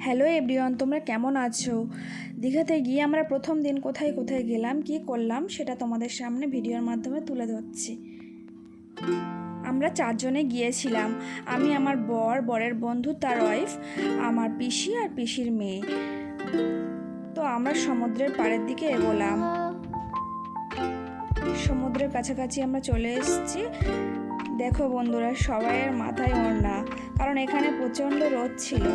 Hello everyone, তোমরা কেমন আছো? দীঘাতে গিয়ে আমরা প্রথম দিন কোথায় কোথায় গেলাম, কি করলাম সেটা তোমাদের সামনে ভিডিওর মাধ্যমে তুলে ধরছি। আমরা চারজনে গিয়েছিলাম। আমি, আমার বর, বরের বন্ধু, তার ওয়াইফ আমার পিসি আর পিসির মেয়ে। তো আমরা সমুদ্রের পাড়ের দিকে এগোলাম। সমুদ্রের কাছাকাছি আমরা চলে এসেছি। দেখো বন্ধুরা, সবাইয়ের মাথায় ওড়না, কারণ এখানে প্রচণ্ড রোদ ছিল।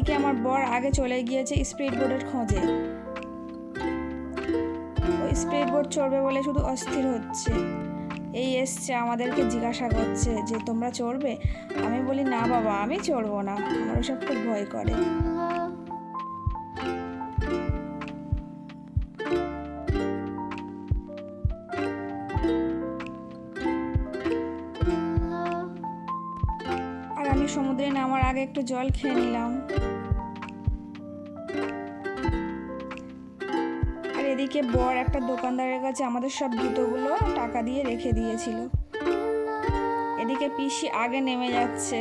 এদিকে আমার বর আগে চলে গিয়েছে স্পিড বোর্ডের খোঁজে। ওই স্পিড বোর্ড চড়বে বলে শুধু অস্থির হচ্ছে। এই এসছে, আমাদেরকে জিজ্ঞাসা করছে যে, তোমরা চড়বে? আমি বলি, না বাবা, আমি চড়বো না। আমার ওসব খুব ভয় করে। সমুদ্রে নামার আগে একটু জল খেয়ে নিলাম। আর এদিকে বর একটা দোকানদারের কাছে আমাদের সব জুতোগুলো টাকা দিয়ে রেখে দিয়েছিল। এদিকে পিসি আগে নেমে যাচ্ছে,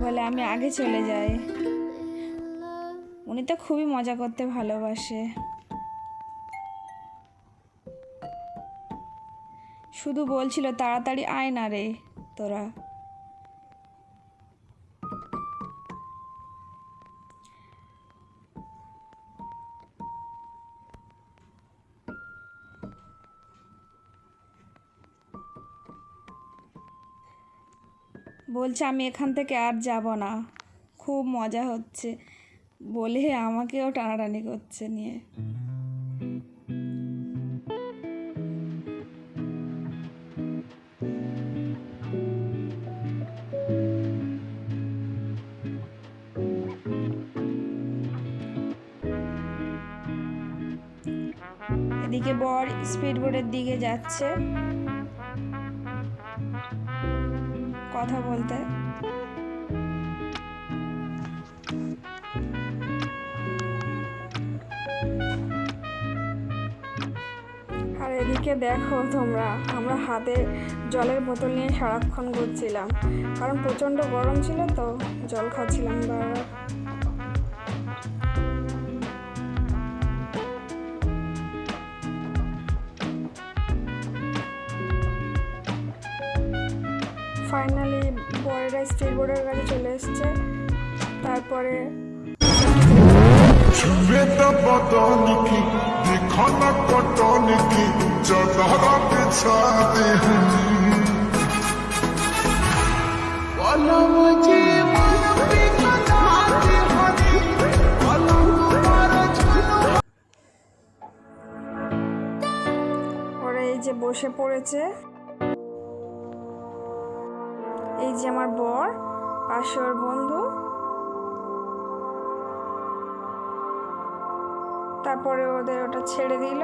বলে আমি আগে চলে যাই। উনি তো খুবই মজা করতে ভালোবাসে। শুধু বলছিল, তাড়াতাড়ি আয় না রে তোরা। বলছে, আমি এখান থেকে আর যাব না। খুব মজা হচ্ছে। বলে আমাকেও টানাটানি করছে নিয়ে। এদিকে বর স্পিড বোর্ডের দিকে যাচ্ছে। কথা বলতে। আর এদিকে দেখো তোমরা, আমরা হাতে জলের বোতল নিয়ে সারাক্ষণ ঘুরছিলাম। কারণ প্রচণ্ড গরম ছিল তো, জল খাচ্ছিলাম বারবার। ফাইনালি বরেরা স্টিল বোর্ডের কাছে চলে এসছে। তারপরে ওরা এই যে বসে পড়েছে। এই যে আমার বর পাশে বন্ধু। তারপরে ওদের ওটা ছেড়ে দিল।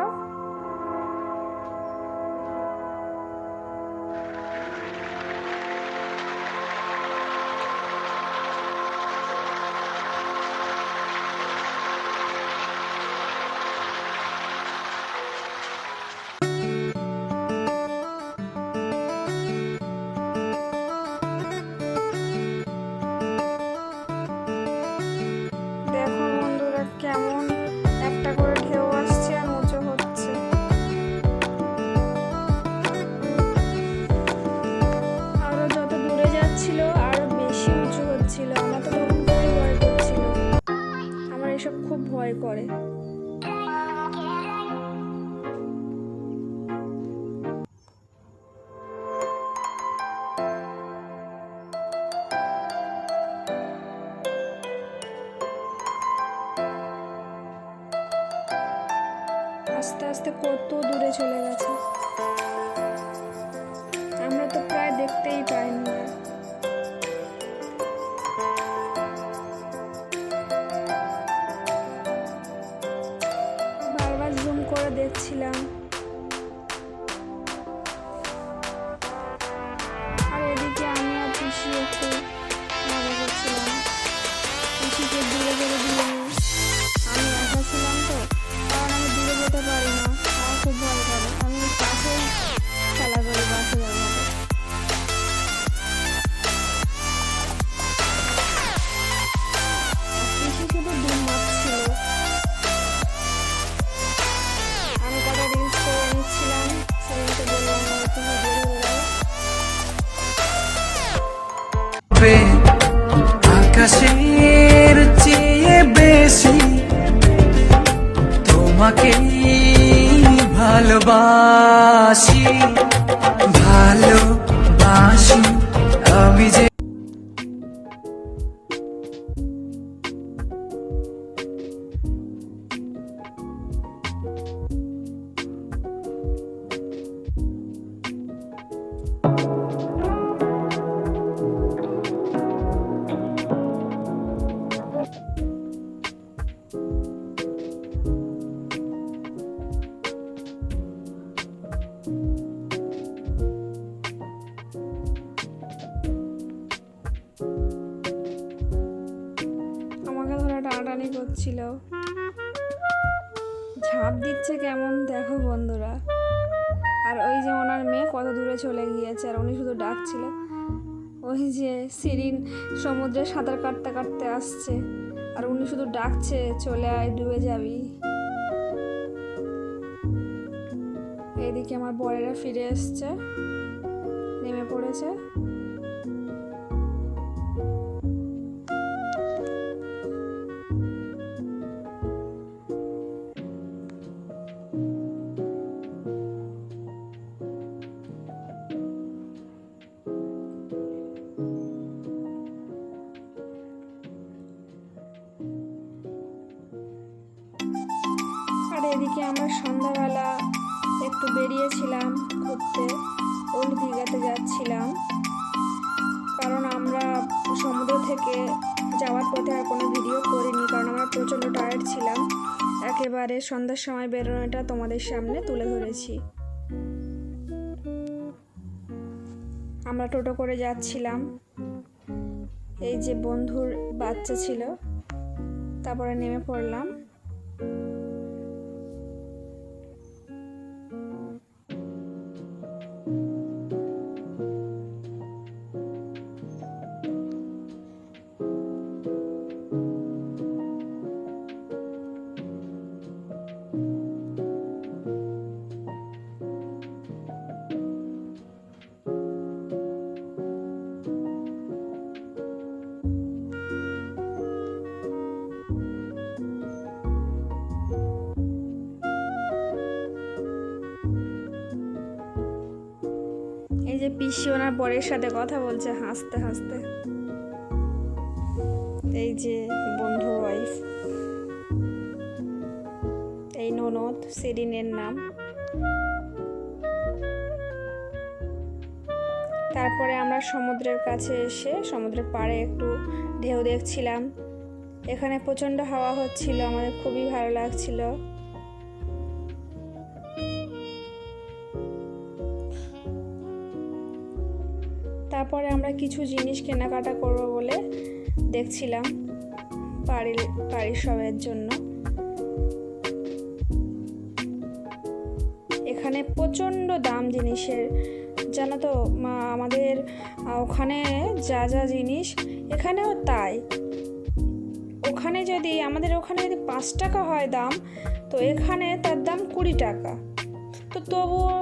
আস্তে কত দূরে চলে গেছে। আমরা তো প্রায় দেখতেই পাইনি। আর। বারবার জুম করে দেখছিলাম। আর এদিকে আমি আর পিসি একটু মজা করছিলাম। ভালোবাসি। টানাটানি করছিল ঝাঁপ দিচ্ছে কেমন, দেখো বন্ধুরা। আর ওই যে ওনার মেয়ে কত দূরে চলে গিয়েছে, আর উনি শুধু ডাকছিল। ওই যে সিরিন সমুদ্রে সাঁতার কাটতে কাটতে আসছে, আর উনি শুধু ডাকছে, চলে আয়, ডুবে যাবি। এইদিকে আমার বরেরা ফিরে এসছে, নেমে পড়েছে। সন্ধ্যাবেলা একটু বেরিয়েছিলাম ঘুরতে ওল্ড দীঘাতে যাচ্ছিলাম। কারণ আমরা সমুদ্র থেকে যাওয়ার পথে আর কোনো ভিডিও করিনি, কারণ আমরা প্রচণ্ড টায়ার্ড ছিলাম। একেবারে সন্ধ্যার সময় বেরোনোটা তোমাদের সামনে তুলে ধরেছি। আমরা টোটো করে যাচ্ছিলাম। এই যে বন্ধুর বাচ্চা ছিল, তারপরে নেমে পড়লাম। এই যে পিসি ওনার বরের সাথে কথা বলছে, হাসতে হাসতে। এই যে বন্ধু ওয়াইফ এই ননদ সেরিনের নাম। তারপরে আমরা সমুদ্রের কাছে এসে, সমুদ্রের পাড়ে একটু ঢেউ দেখছিলাম। এখানে প্রচণ্ড হাওয়া হচ্ছিল, আমাদের খুবই ভালো লাগছিল। তারপরে আমরা কিছু জিনিস কেনাকাটা করব বলে দেখছিলাম বাড়ির বাড়ির সবের জন্য। এখানে প্রচণ্ড দাম জিনিসের, জানো তো আমাদের ওখানে যা যা জিনিস, এখানেও তাই। ওখানে যদি, আমাদের ওখানে যদি পাঁচ টাকা হয় দাম, তো এখানে তার দাম কুড়ি টাকা। তো তবুও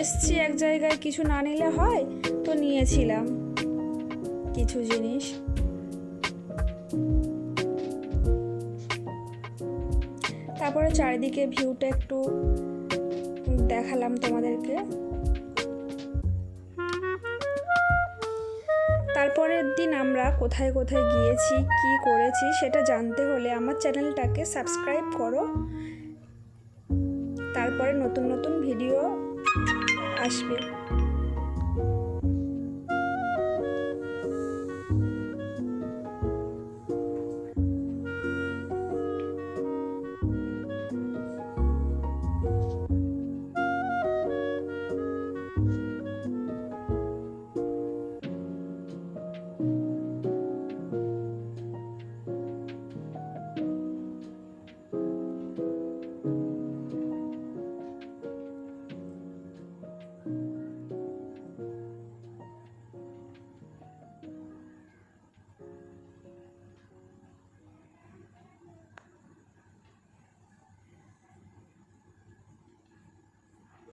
এসছি এক জায়গায় কিছু না নিলে হয়, তো নিয়েছিলাম কিছু জিনিস। তারপরে চারিদিকে ভিউটা একটু দেখালাম তোমাদেরকে। তারপরের দিন আমরা কোথায় কোথায় গিয়েছি, কি করেছি, সেটা জানতে হলে আমার চ্যানেলটাকে সাবস্ক্রাইব করো। তারপরে নতুন নতুন ভিডিও আসবে।